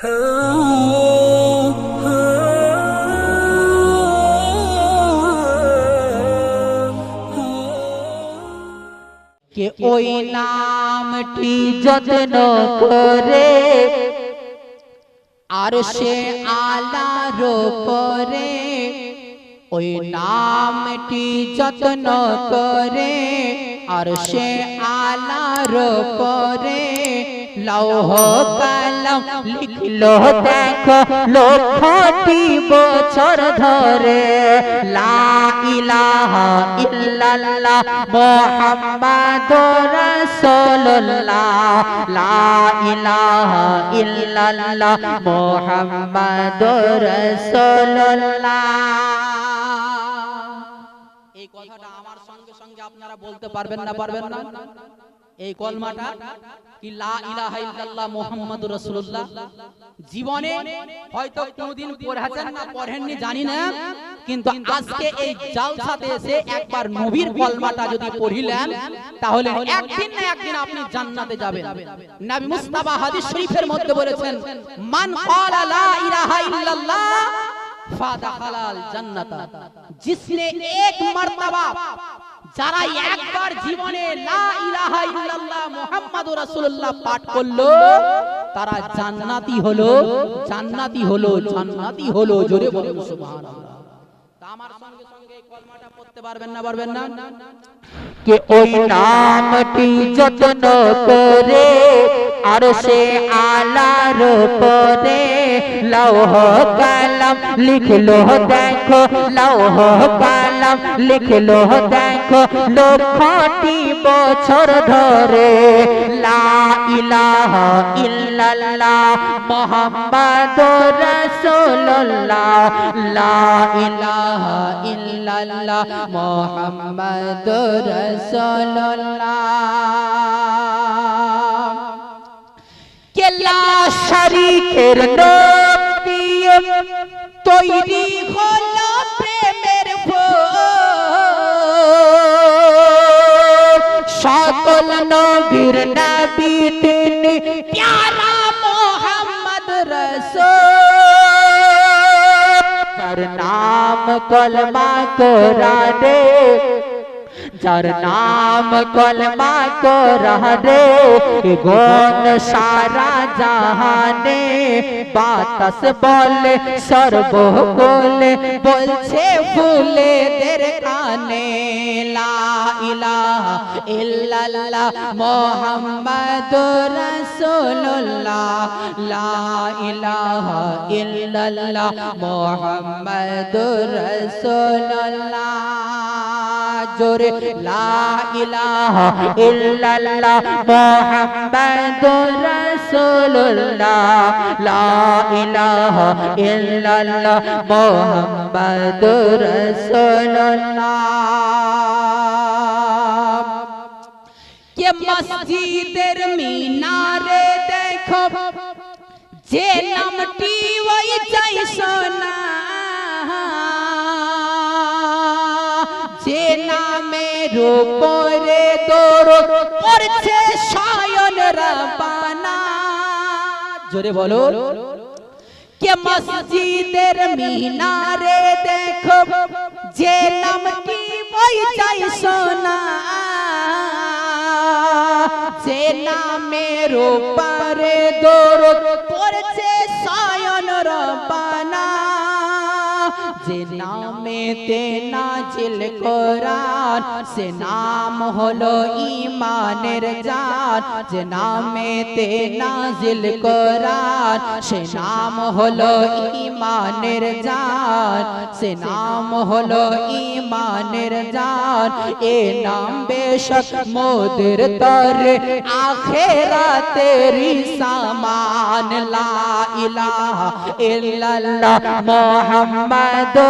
কে ওই নামটি যত্ন করে আর সে আলার পরে ওই নামটি যত্ন করে আর সে আলার পরে লৌহ কালম লিখলো দেখো, লক্ষটি বছর ধরে। লা ইলাহা ইল্লাল্লাহ মুহাম্মাদুর রাসূলুল্লাহ। লা ইলাহা ইল্লাল্লাহ এই কথাটা আমার সঙ্গে সঙ্গে আপনারা বলতে পারবেন না পারবেন না? এই কলমাটা কি লা ইলাহা ইল্লাল্লাহ মুহাম্মাদুর রাসূলুল্লাহ? জীবনে হয়তো কোনোদিন পড়েছেন না, পড়েননি, জানি না। কিন্তু আজকে এই জালসাতে এসে একবার নবীর কলমাটা যদি পড়িলেন, তাহলে একদিন না একদিন আপনি জান্নাতে যাবেন। নবী মুস্তাফা হাদিস শরীফের মধ্যে বলেছেন, মান ক্বালা লা ইলাহা ইল্লাল্লাহ, ফাদাখালাল জান্নাতা। জিসনে এক মর্তবা যারা একবার জীবনে লা ইলাহা ইল্লাল্লাহ মুহাম্মাদুর রাসূলুল্লাহ পাঠ করল তারা জান্নাতি হলো জান্নাতি হলো জান্নাতি হলো জোরে বলুন সুবহানাল্লাহ। আমার সঙ্গে সঙ্গে কলমাটা পড়তে পারবেন না পারবেন না? কে ওই নামটি যত্ন করে আর সে আলার পরে লৌহ কালাম লিখলো দেখো লৌহ কালাম লিখলো, দেখো লক্ষটি বছর ধরে, লা ইলাহা ইল্লাল্লাহ মুহাম্মাদুর রাসূলুল্লাহ, লা ইলাহা ইল্লাল্লাহ মুহাম্মাদুর রাসূলুল্লাহ। কেলা শরীকের নাম দিয়ে তৈরি হলো अकल नो गिरना बीतन प्यारा मोहम्मद रसूल। कर नाम कलमा करा दे নাম কলমা কোরআনে যার নাম কলমা কোরআনে গুণ সারা জাহানে বাতাস বলে সর্বকুলে বলছে ফুলে দের কানে লা ইলাহা ইল্লাল্লাহ মুহাম্মাদুর রাসূলুল্লাহ লা ইলাহা ইল্লাল্লাহ মুহাম্মাদুর রাসূলুল্লাহ জোরে লা ইলাহা ইল্লাল্লাহ মুহাম্মাদুর রাসূলুল্লাহ, লা ইলাহা ইল্লাল্লাহ মুহাম্মাদুর রাসূলুল্লাহ। কে মসজিদের মিনারে দেখো, যে নামটি ওই চাই সোনা উপরে দৌড় করছে সায়ন রাবানা। জোরে বলো। কে মসজিদের মিনারে দেখো, যে নামটি ওই চাই সোনা। যে নামের উপরে দৌড় নামেতে নাজিল কোরআন। সে নাম হলো ইমানের জান যে নামেতে নাজিল কোরআন, সে নাম হলো ইমানের জান সে নাম হলো ইমানের জান এ নাম বেশক মোদের তরে আখেরাতেরি সামান লা ইলাহা ইল্লাল্লাহ মুহাম্মাদুর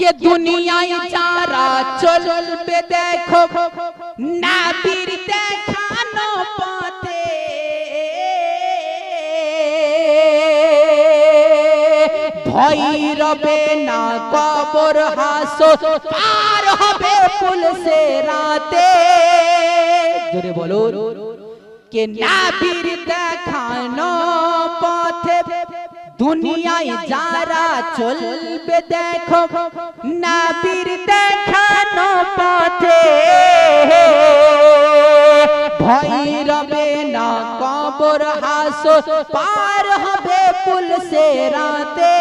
কে দুনিয়ায় যারা চলবে দেখো নাবির দেখানো পথে ভয় রবে না কবর হাসো পার হবে পুলসে রাতে জোরে বলো কে নাবির দেখানো পথে দুনিয়ায় যারা চলবে দেখো নাবির দেখানো পথে ভয় রবে না কবর হাসো পার হবে পুলসে রাতে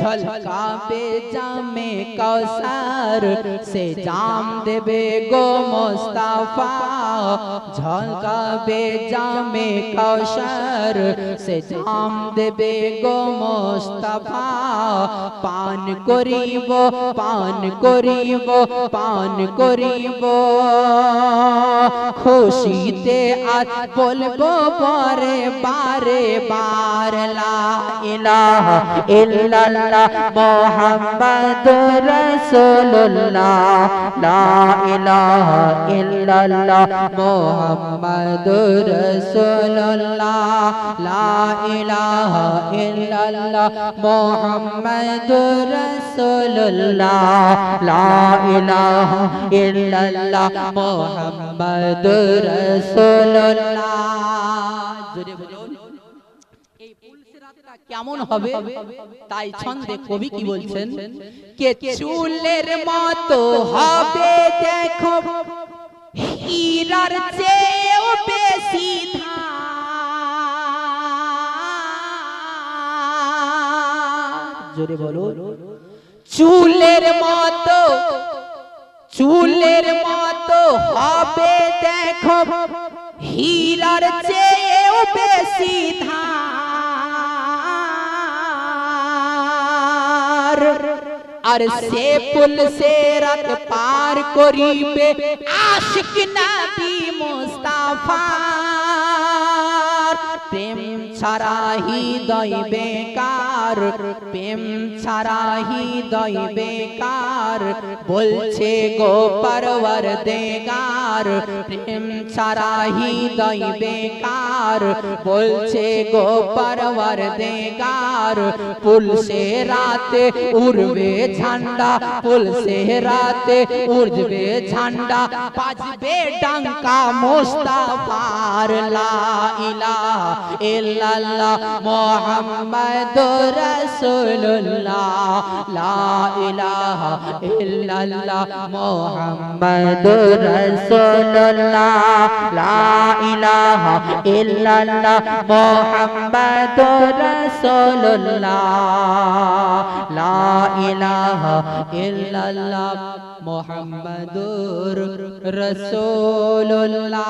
ঝলকাবে জামে কৌসার সে জাম দেবে গো মোস্তাফা ঝলকাবে জামে কৌসার সে জাম দেবে গো মোস্তাফা। পান করিব পান করিব পান করিব। খুশিতে আজ বলব, বারে বারে বার ইলাহা ইল্লাল্লাহ মুহাম্মাদুর রাসূলুল্লাহ। লা ইলাহা ইল্লাল্লাহ মুহাম্মাদুর রাসূলুল্লাহ, লা ইলাহা ইল্লাল্লাহ, মুহাম্মাদুর রাসূলুল্লাহ, লা ইলাহা ইল্লাল্লাহ কেমন হবে? তাই ছন্দে কবি কি বলছেন? কে চুলের মতো হবে, দেখো। হীরার চেয়েও বেশি ধার। জোরে বলো চুলের মতো চুলের মতো হবে দেখো হীরার চেয়েও বেশি ধার আর সে পুল সে রাত পার করিবে আশিক নবী মুস্তাফা প্রেম ছাড়া হৃদয় বেকার, প্রেম ছাড়া হৃদয় বেকার, বলছে গো পরবর দেগার প্রেম ছাড়া হৃদয় বেকার, বলছে গো পরবর দেগার পুলসে রাতে উড়বে ঝান্ডা পুলসে রাতে উড়বে ঝান্ডা, বাজবে ডাঙ্কা মোস্তাফার লা ইল্লাল্লাহ। মুহাম্মাদুর রাসূলুল্লাহ। লা ইলাহা ইল্লাল্লাহ মুহাম্মাদুর মুহাম্মাদুর রাসূলুল্লাহ। লা ইলাহা ইল্লাল্লাহ মুহাম্মাদুর রাসূলুল্লাহ। লা ইলাহা ইল্লাল্লাহ মুহাম্মাদুর রাসূলুল্লাহ।